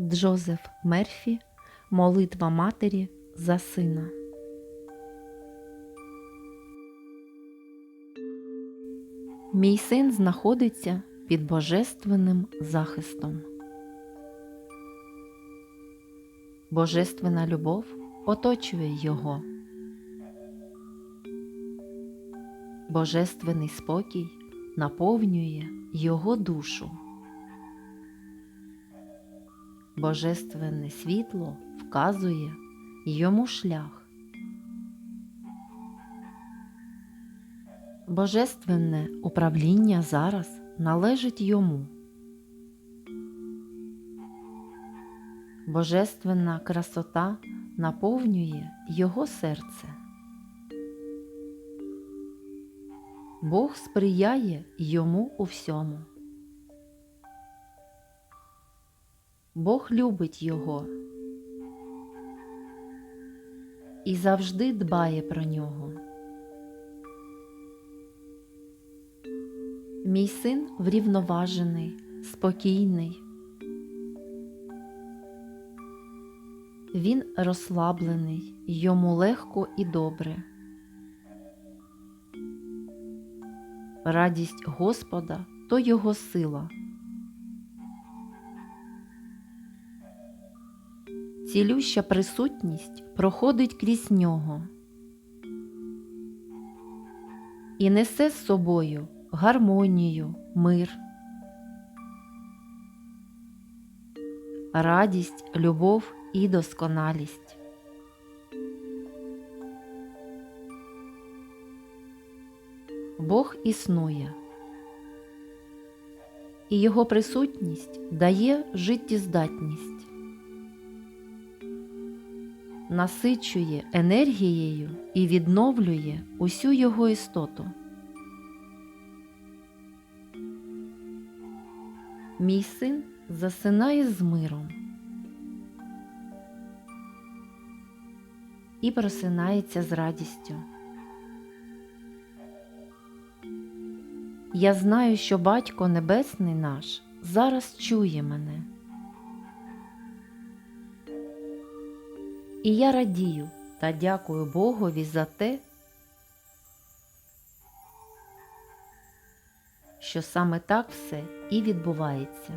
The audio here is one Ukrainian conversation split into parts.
Джозеф Мерфі Молитва матері за сина. Мій син знаходиться під божественним захистом. Божественна любов оточує його. Божественний спокій наповнює його душу. Божественне світло вказує йому шлях. Божественне управління зараз належить йому. Божественна красота наповнює його серце. Бог сприяє йому у всьому. Бог любить його і завжди дбає про нього. Мій син врівноважений, спокійний. Він розслаблений, йому легко і добре. Радість Господа то його сила. Цілюща присутність проходить крізь нього. І несе з собою гармонію, мир, радість, любов і досконалість. Бог існує, і Його присутність дає життєздатність, насичує енергією і відновлює усю його істоту. Мій син засинає з миром і просинається з радістю. Я знаю, що Батько Небесний наш зараз чує мене. І я радію та дякую Богові за те, що саме так все і відбувається.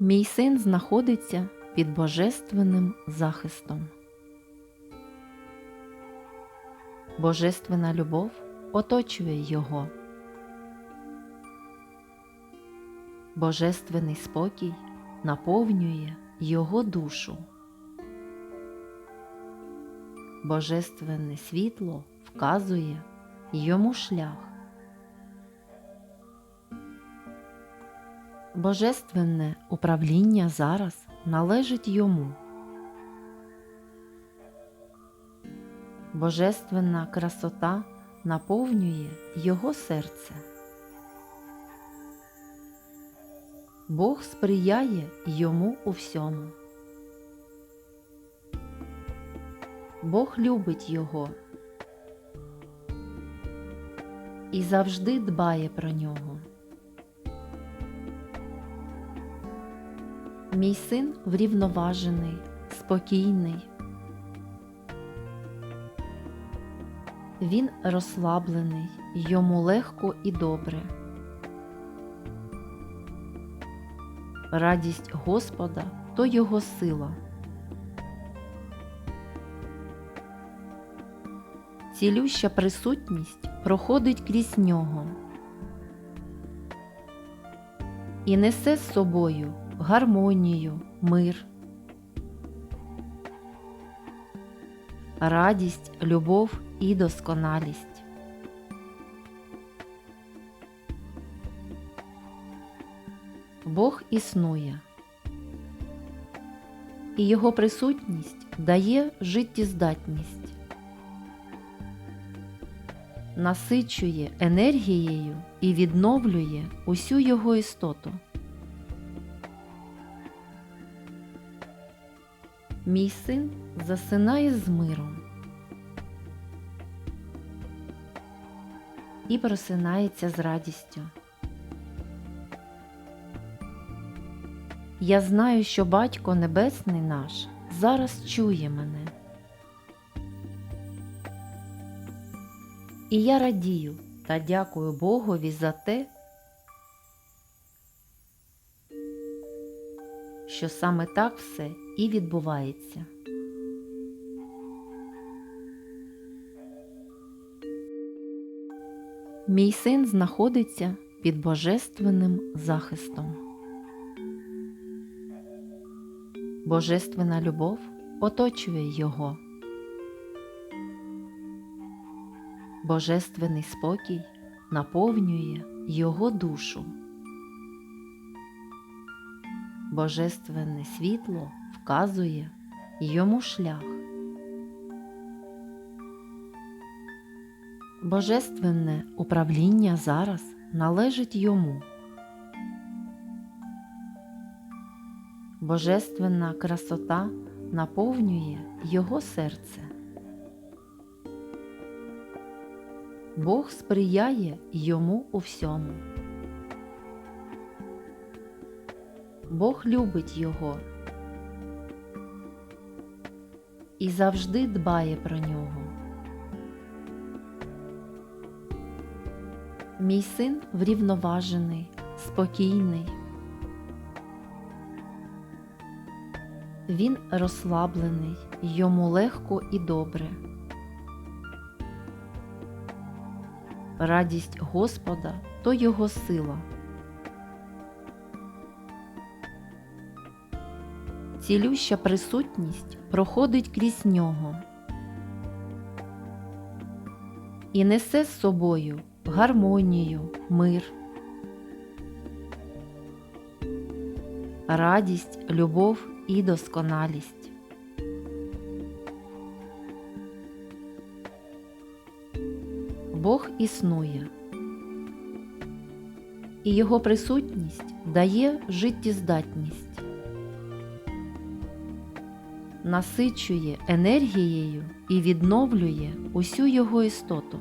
Мій син знаходиться під божественним захистом. Божественна любов оточує його. Божественний спокій наповнює його душу. Божественне світло вказує йому шлях. Божественне управління зараз належить йому. Божественна красота наповнює його серце. Бог сприяє йому у всьому. Бог любить його і завжди дбає про нього. Мій син врівноважений, спокійний. Він розслаблений, йому легко і добре. Радість Господа то його сила. Цілюща присутність проходить крізь нього і несе з собою гармонію, мир, радість, любов і досконалість. Бог існує, і Його присутність дає життєздатність, насичує енергією і відновлює усю його істоту. Мій син засинає з миром і просинається з радістю. Я знаю, що Батько Небесний наш зараз чує мене. І я радію та дякую Богові за те, що саме так все і відбувається. Мій син знаходиться під божественним захистом. Божественна любов оточує його. Божественний спокій наповнює його душу. Божественне світло вказує йому шлях. Божественне управління зараз належить йому. Божественна красота наповнює його серце. Бог сприяє йому у всьому. Бог любить його і завжди дбає про нього. Мій син врівноважений, спокійний. Він розслаблений, йому легко і добре. Радість Господа то його сила. Цілюща присутність проходить крізь нього і несе з собою гармонію, мир, радість, любов і досконалість. Бог існує, і Його присутність дає життєздатність, насичує енергією і відновлює усю його істоту.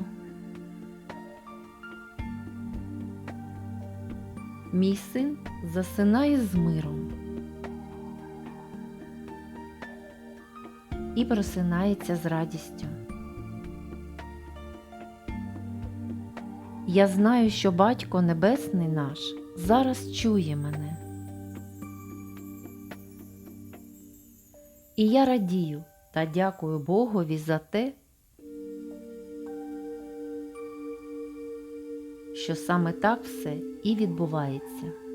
Мій син засинає з миром і просинається з радістю. Я знаю, що Батько Небесний наш зараз чує мене. І я радію та дякую Богові за те, що саме так все і відбувається.